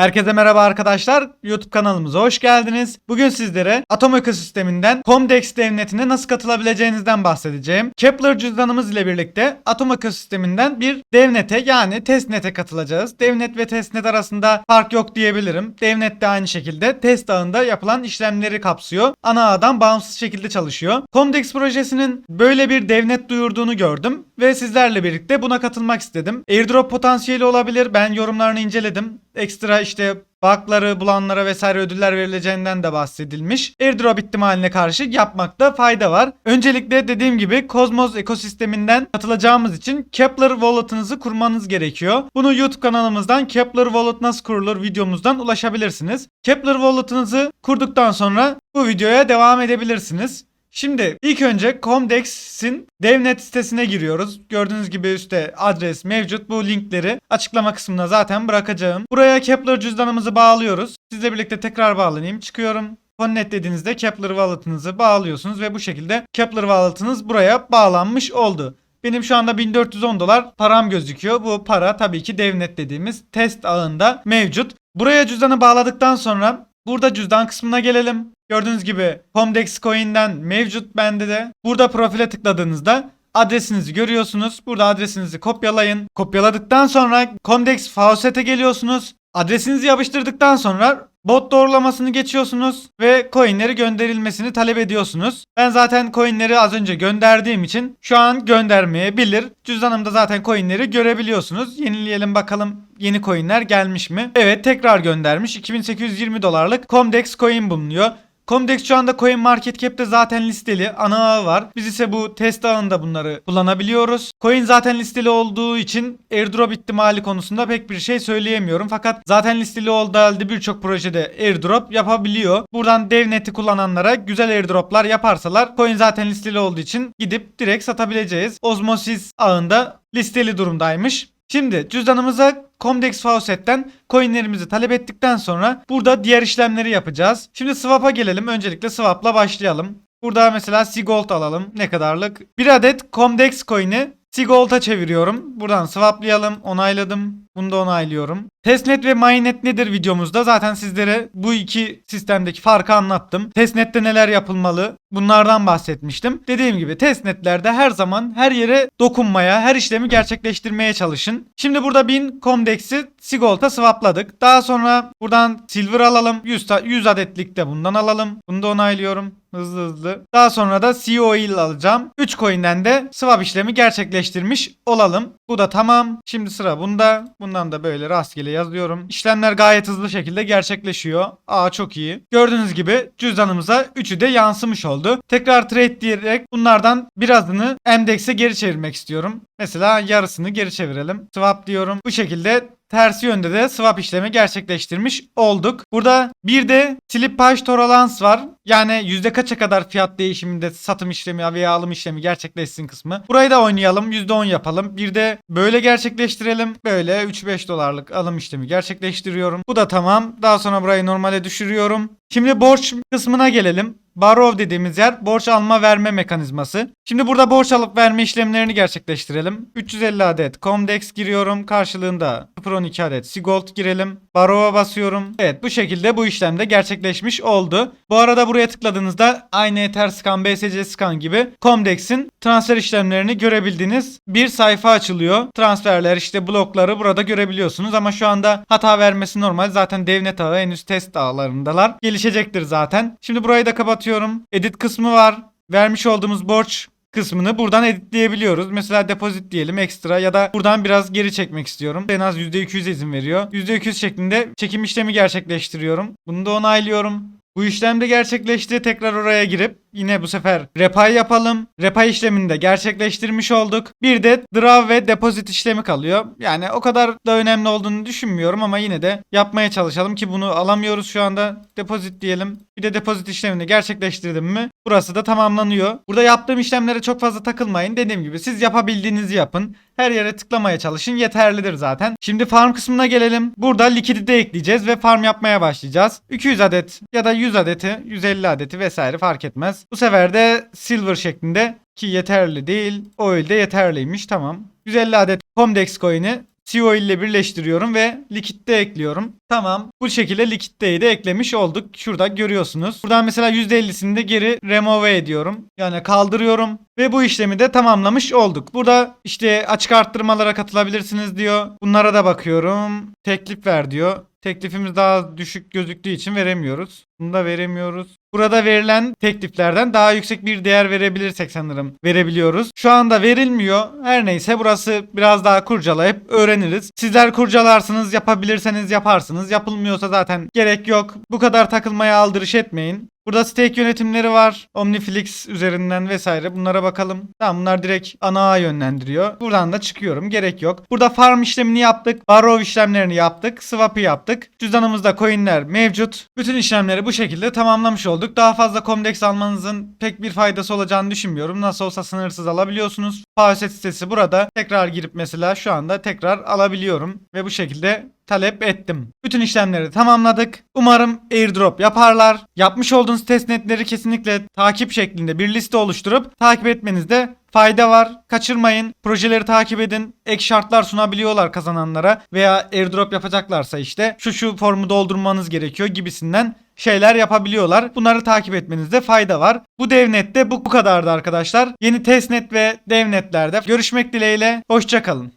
Herkese merhaba arkadaşlar. YouTube kanalımıza hoş geldiniz. Bugün sizlere Atom ekosisteminden Comdex devnetine nasıl katılabileceğinizden bahsedeceğim. Kepler cüzdanımız ile birlikte Atom ekosisteminden bir devnete yani testnet'e katılacağız. Devnet ve testnet arasında fark yok diyebilirim. Devnet de aynı şekilde test ağında yapılan işlemleri kapsıyor. Ana ağdan bağımsız şekilde çalışıyor. Comdex projesinin böyle bir devnet duyurduğunu gördüm ve sizlerle birlikte buna katılmak istedim. Airdrop potansiyeli olabilir. Ben yorumlarını inceledim. Ekstra işte bug'ları bulanlara vesaire ödüller verileceğinden de bahsedilmiş. Airdrop ihtimaline karşı yapmakta fayda var. Öncelikle dediğim gibi Cosmos ekosisteminden katılacağımız için Kepler Wallet'ınızı kurmanız gerekiyor. Bunu YouTube kanalımızdan Kepler Wallet nasıl kurulur videomuzdan ulaşabilirsiniz. Kepler Wallet'ınızı kurduktan sonra bu videoya devam edebilirsiniz. Şimdi ilk önce Comdex'in devnet sitesine giriyoruz. Gördüğünüz gibi üstte adres mevcut. Bu linkleri açıklama kısmına zaten bırakacağım. Buraya Kepler cüzdanımızı bağlıyoruz. Sizle birlikte tekrar bağlanayım. Çıkıyorum. Connect dediğinizde Kepler Wallet'ınızı bağlıyorsunuz ve bu şekilde Kepler Wallet'ınız buraya bağlanmış oldu. Benim şu anda 1410 dolar param gözüküyor. Bu para tabii ki devnet dediğimiz test ağında mevcut. Buraya cüzdanı bağladıktan sonra burada cüzdan kısmına gelelim. Gördüğünüz gibi Comdex Coin'den mevcut bende de. Burada profile tıkladığınızda adresinizi görüyorsunuz. Burada adresinizi kopyalayın. Kopyaladıktan sonra Comdex Faucet'e geliyorsunuz. Adresinizi yapıştırdıktan sonra bot doğrulamasını geçiyorsunuz ve coinleri gönderilmesini talep ediyorsunuz. Ben zaten coinleri az önce gönderdiğim için şu an göndermeyebilir. Cüzdanımda zaten coinleri görebiliyorsunuz. Yenileyelim bakalım yeni coinler gelmiş mi? Evet tekrar göndermiş. 2820 dolarlık Comdex coin bulunuyor. Comdex şu anda Coin Market Cap'te zaten listeli. Ana ağı var. Biz ise bu test ağında bunları kullanabiliyoruz. Coin zaten listeli olduğu için airdrop ihtimali konusunda pek bir şey söyleyemiyorum. Fakat zaten listeli olduğu halde birçok projede airdrop yapabiliyor. Buradan devneti kullananlara güzel airdroplar yaparsalar coin zaten listeli olduğu için gidip direkt satabileceğiz. Osmosis ağında listeli durumdaymış. Şimdi cüzdanımıza Comdex Faucet'ten coinlerimizi talep ettikten sonra burada diğer işlemleri yapacağız. Şimdi swap'a gelelim. Öncelikle swap'la başlayalım. Burada mesela Seagold alalım. Ne kadarlık? Bir adet Comdex coin'i Seagold'a çeviriyorum. Buradan swaplayalım. Onayladım. Bunu da onaylıyorum. Testnet ve Mainnet nedir videomuzda zaten sizlere bu iki sistemdeki farkı anlattım. Testnet'te neler yapılmalı bunlardan bahsetmiştim. Dediğim gibi testnetlerde her zaman her yere dokunmaya, her işlemi gerçekleştirmeye çalışın. Şimdi burada 1000 Comdex'i Sigolt'a swapladık. Daha sonra buradan Silver alalım. 100, ta- 100 adetlik de bundan alalım. Bunu da onaylıyorum. Hızlı hızlı. Daha sonra da COIL alacağım. 3 coin'den de swap işlemi gerçekleştirmiş olalım. Bu da tamam. Şimdi sıra bunda. Bundan da böyle rastgele yazıyorum. İşlemler gayet hızlı şekilde gerçekleşiyor. Aa çok iyi. Gördüğünüz gibi cüzdanımıza üçü de yansımış oldu. Tekrar trade diyerek bunlardan birazını MDEX'e geri çevirmek istiyorum. Mesela yarısını geri çevirelim. Swap diyorum. Bu şekilde tersi yönde de swap işlemi gerçekleştirmiş olduk. Burada bir de slip push tolerance var. Yani yüzde kaça kadar fiyat değişiminde satım işlemi veya alım işlemi gerçekleşsin kısmı. Burayı da oynayalım. %10 yapalım. Bir de böyle gerçekleştirelim. Böyle 3-5 dolarlık alım işlemi gerçekleştiriyorum. Bu da tamam. Daha sonra burayı normale düşürüyorum. Şimdi borç kısmına gelelim. Borrow dediğimiz yer borç alma verme mekanizması. Şimdi burada borç alıp verme işlemlerini gerçekleştirelim. 350 adet Comdex giriyorum. Karşılığında 012 adet Sigold girelim. Borrow'a basıyorum. Evet bu şekilde bu işlemde gerçekleşmiş oldu. Bu arada buraya tıkladığınızda aynı Ether Scan, BSC Scan gibi Comdex'in transfer işlemlerini görebildiğiniz bir sayfa açılıyor. Transferler işte blokları burada görebiliyorsunuz ama şu anda hata vermesi normal. Zaten devnet ağı henüz test ağlarındalar. Gelişecektir zaten. Şimdi burayı da kapatıyorum. Edit kısmı var. Vermiş olduğumuz borç kısmını buradan editleyebiliyoruz. Mesela depozit diyelim ekstra ya da buradan biraz geri çekmek istiyorum. En az %200 izin veriyor. %200 şeklinde çekim işlemi gerçekleştiriyorum. Bunu da onaylıyorum. Bu işlem de gerçekleşti. Tekrar oraya girip yine bu sefer repay yapalım. Repay işlemini de gerçekleştirmiş olduk. Bir de draw ve deposit işlemi kalıyor. Yani o kadar da önemli olduğunu düşünmüyorum ama yine de yapmaya çalışalım ki bunu alamıyoruz şu anda. Deposit diyelim. Bir de deposit işlemini gerçekleştirdim mi burası da tamamlanıyor. Burada yaptığım işlemlere çok fazla takılmayın. Dediğim gibi siz yapabildiğinizi yapın. Her yere tıklamaya çalışın yeterlidir zaten. Şimdi farm kısmına gelelim. Burada likidite ekleyeceğiz ve farm yapmaya başlayacağız. 200 adet ya da 100 adeti, 150 adeti vesaire fark etmez. Bu sefer de silver şeklinde ki yeterli değil. Oil de yeterliymiş tamam. 150 adet Comdex coin'i CO ile birleştiriyorum ve likitte ekliyorum. Tamam. Bu şekilde likitteyi de eklemiş olduk. Şurada görüyorsunuz. Buradan mesela %50'sini de geri remove ediyorum. Yani kaldırıyorum. Ve bu işlemi de tamamlamış olduk. Burada işte açık arttırmalara katılabilirsiniz diyor. Bunlara da bakıyorum. Teklif ver diyor. Teklifimiz daha düşük gözüktüğü için veremiyoruz. Bunu da veremiyoruz. Burada verilen tekliflerden daha yüksek bir değer verebilirsek sanırım verebiliyoruz. Şu anda verilmiyor. Her neyse burası biraz daha kurcalayıp öğreniriz. Sizler kurcalarsınız, yapabilirseniz yaparsınız. Yapılmıyorsa zaten gerek yok. Bu kadar takılmaya aldırış etmeyin. Burada stake yönetimleri var. Omniflix üzerinden vesaire. Bunlara bakalım. Tamam bunlar direkt ana ağa yönlendiriyor. Buradan da çıkıyorum. Gerek yok. Burada farm işlemini yaptık. Borrow işlemlerini yaptık. Swap'ı yaptık. Cüzdanımızda coinler mevcut. Bütün işlemleri bu şekilde tamamlamış olduk. Daha fazla Comdex almanızın pek bir faydası olacağını düşünmüyorum. Nasıl olsa sınırsız alabiliyorsunuz. Pauset sitesi burada. Tekrar girip mesela şu anda tekrar alabiliyorum. Ve bu şekilde talep ettim. Bütün işlemleri tamamladık. Umarım airdrop yaparlar. Yapmış olduğunuz testnetleri kesinlikle takip şeklinde bir liste oluşturup takip etmenizde fayda var. Kaçırmayın. Projeleri takip edin. Ek şartlar sunabiliyorlar kazananlara veya airdrop yapacaklarsa işte şu şu formu doldurmanız gerekiyor gibisinden şeyler yapabiliyorlar. Bunları takip etmenizde fayda var. Bu devnette bu, kadardı arkadaşlar. Yeni testnet ve devnetlerde görüşmek dileğiyle. Hoşçakalın.